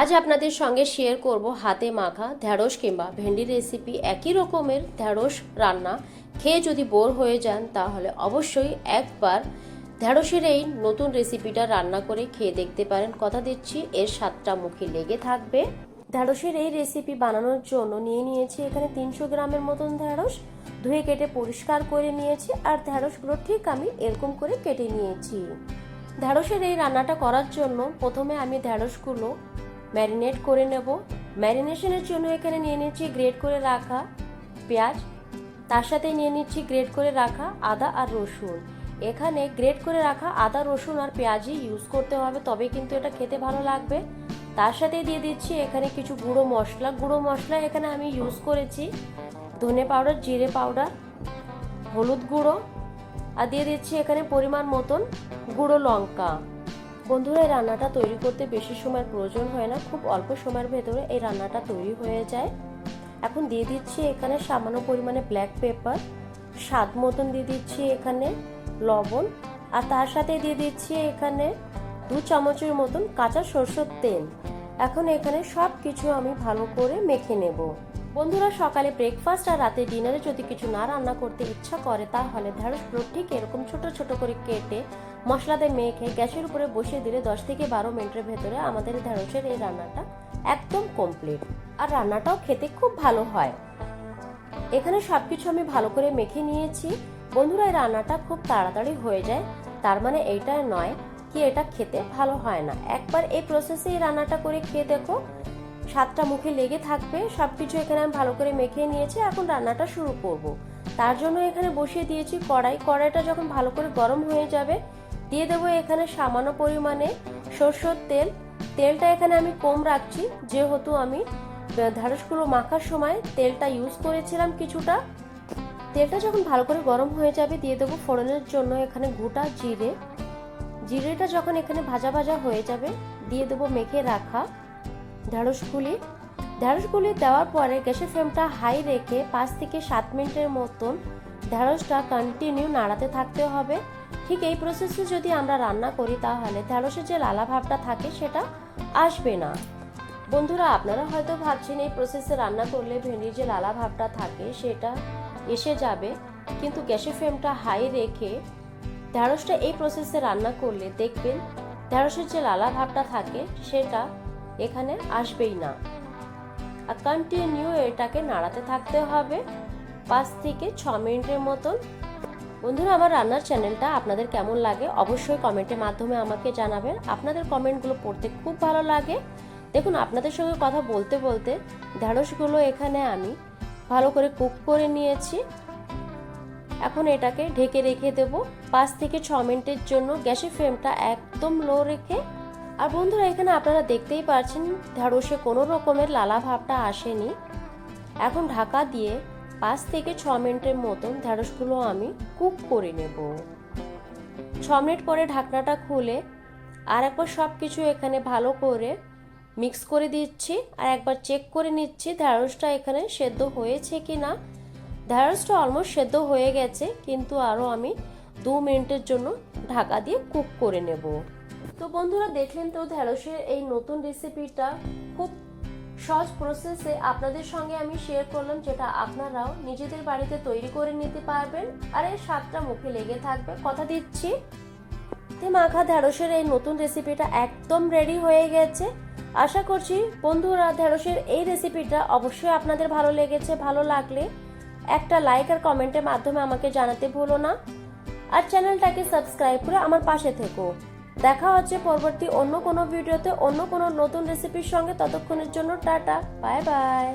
আজ আপনাদের সঙ্গে শেয়ার করব হাতে মাখা ঢ্যাঁড়স কিংবা ভেন্ডি রেসিপি একই রকমের ঢ্যাঁড়স রান্না। খেয়ে যদি বোর হয়ে যান, তাহলে অবশ্যই একবার ঢ্যাঁড়সের এই নতুন রেসিপিটা রান্না করে খেয়ে দেখতে পারেন। কথা দিচ্ছি, এর স্বাদটা মুখে লেগে থাকবে। ঢ্যাঁড়সের এই রেসিপি বানানোর জন্য নিয়ে নিয়েছি এখানে তিনশো গ্রামের মতন ঢ্যাঁড়স। ধুয়ে কেটে পরিষ্কার করে নিয়েছি আর ঢ্যাঁড়সগুলো ঠিক আমি এরকম করে কেটে নিয়েছি। ঢ্যাঁড়সের এই রান্নাটা করার জন্য প্রথমে আমি ঢ্যাঁড়সগুলো ম্যারিনেট করে নেব। ম্যারিনেশনের জন্য এখানে নিয়ে নিচ্ছি গ্রেট করে রাখা পেঁয়াজ। তার সাথে নিয়ে নিচ্ছি গ্রেট করে রাখা আদা আর রসুন। এখানে গ্রেট করে রাখা আদা, রসুন আর পেঁয়াজই ইউজ করতে হবে তবে কিন্তু এটা খেতে ভালো লাগবে। তার সাথে দিয়ে দিচ্ছি এখানে কিছু গুঁড়ো মশলা। গুঁড়ো মশলা এখানে আমি ইউজ করেছি ধনে পাউডার, জিরে পাউডার, হলুদ গুঁড়ো। আর দিয়ে দিচ্ছি এখানে পরিমাণ মতন গুঁড়ো লঙ্কা। বন্ধুরা, এই রান্নাটা তৈরি করতে বেশি সময়ের প্রয়োজন হয় না, খুব অল্প সময়ের ভেতরে এই রান্নাটা তৈরি হয়ে যায়। এখন দিয়ে দিচ্ছি এখানে সামান্য পরিমাণে ব্ল্যাক পেপার স্বাদ মতন দিয়ে দিচ্ছি এখানে লবণ, আর তার সাথে দিয়ে দিচ্ছি এখানে দু চামচের মতন কাঁচা সরষের তেল। এখন এখানে সব কিছু আমি ভালো করে মেখে নেব। বন্ধুরা, সকালে ব্রেকফাস্ট আর রাতে ডিনারে যদি কিছু না রান্না করতে ইচ্ছা করে, তাহলে ঢ্যাঁড়সগুলো ঠিক এরকম ছোট ছোট করে কেটে মশলাতে মেখে গ্যাসের উপরে বসিয়ে দিলে দশ থেকে বারো মিনিটের ভেতরে আমাদের ঢ্যাঁড়সের এই রান্নাটা একদম কমপ্লিট আর রান্নাটাও খেতে খুব ভালো হয়। এখানে সব কিছু আমি ভালো করে মেখে নিয়েছি। বন্ধুরা, এই রান্নাটা খুব তাড়াতাড়ি হয়ে যায়। তার মানে এইটা নয় কি এটা খেতে ভালো হয় না। একবার এই প্রসেসে এই রান্নাটা করে খেয়ে দেখো। স্বাদটা মুখে লেগে থাকবে সব কিছু এখানে আমি ভালো করে মেখে নিয়েছি, এখন রান্নাটা শুরু করব। তার জন্য এখানে বসিয়ে দিয়েছি কড়াই। কড়াইটা যখন ভালো করে গরম হয়ে যাবে, দিয়ে দেবো এখানে সামান্য পরিমাণে সরষের তেল। তেলটা এখানে আমি কম রাখছি, যেহেতু আমি ঢ্যাঁড়সগুলো মাখার সময় তেলটা ইউজ করেছিলাম কিছুটা। তেলটা যখন ভালো করে গরম হয়ে যাবে, দিয়ে দেবো ফোড়নের জন্য এখানে গোটা জিরে। জিরেটা যখন এখানে ভাজা ভাজা হয়ে যাবে, দিয়ে দেবো মেখে রাখা ঢ্যাঁড়সগুলি ঢ্যাঁড়সগুলি দেওয়ার পরে গ্যাসের ফ্লেমটা হাই রেখে পাঁচ থেকে সাত মিনিটের মতন ঢ্যাঁড়সটা কন্টিনিউ নাড়াতে থাকতে হবে। ঠিক এই প্রসেসে যদি আমরা রান্না করি তাহলে ঢ্যাঁড়সের যে লালা ভাবটা থাকে সেটা আসবে না। বন্ধুরা, আপনারা হয়তো ভাবছেন এই প্রসেসে রান্না করলে ভেন্ডির যে লালা ভাবটা থাকে সেটা এসে যাবে। কিন্তু গ্যাসের ফ্লেমটা হাই রেখে ঢ্যাঁড়সটা এই প্রসেসে রান্না করলে দেখবেন ঢ্যাঁড়সের যে লালা ভাবটা থাকে সেটা এখানে আসবেই না। আর কন্টিনিউ এটাকে নাড়াতে থাকতে হবে পাঁচ থেকে ছ মিনিটের মতন। বন্ধুরা, আমার রান্নার চ্যানেলটা আপনাদের কেমন লাগে অবশ্যই কমেন্টের মাধ্যমে আমাকে জানাবেন। আপনাদের কমেন্টগুলো পড়তে খুব ভালো লাগে। দেখুন, আপনাদের সঙ্গে কথা বলতে বলতে ঢ্যাঁড়সগুলো এখানে আমি ভালো করে কুক করে নিয়েছি। এখন এটাকে ঢেকে রেখে দেব। পাঁচ থেকে ছ মিনিটের জন্য গ্যাসের ফ্লেমটা একদম লো রেখে আর বন্ধুরা, এখানে আপনারা দেখতেই পাচ্ছেন ঢ্যাঁড়সে কোনো রকমের লালা ভাবটা আসেনি। এখন ঢাকা দিয়ে পাঁচ থেকে ছ মিনিটের মতন ঢ্যাঁড়সগুলো আমি কুক করে নেব। ছ মিনিট পরে ঢাকনাটা খুলে আর একবার সব কিছু এখানে ভালো করে মিক্স করে দিচ্ছি আর একবার চেক করে নিচ্ছি ঢ্যাঁড়সটা এখানে সেদ্ধ হয়েছে কি না ঢ্যাঁড়সটা অলমোস্ট সেদ্ধ হয়ে গেছে, কিন্তু আরও আমি দু মিনিটের জন্য ঢাকা দিয়ে কুক করে নেব। তো বন্ধুরা দেখলেন তো ঢ্যাঁড়সের এই নতুন রেসিপিটা খুব সহজ প্রসেসে আপনাদের সঙ্গে আমি শেয়ার করলাম, যেটা আপনারাও নিজেদের বাড়িতে তৈরি করে নিতে পারবেন আর এর স্বাদটা মুখে লেগে থাকবে। কথা দিচ্ছি তে মাখা ঢ্যাঁড়সের এই নতুন রেসিপিটা একদম রেডি হয়ে গেছে। আশা করছি বন্ধুরা ঢ্যাঁড়সের এই রেসিপিটা অবশ্যই আপনাদের ভালো লেগেছে, ভালো লাগলে একটা লাইক আর কমেন্টের মাধ্যমে আমাকে জানাতে ভুলো না। আর চ্যানেলটাকে সাবস্ক্রাইব করে আমার পাশে থেকো। দেখা হচ্ছে পরবর্তী অন্য কোনো ভিডিওতে, অন্য কোনো নতুন রেসিপির সঙ্গে। ততক্ষণের জন্য টাটা বাই বাই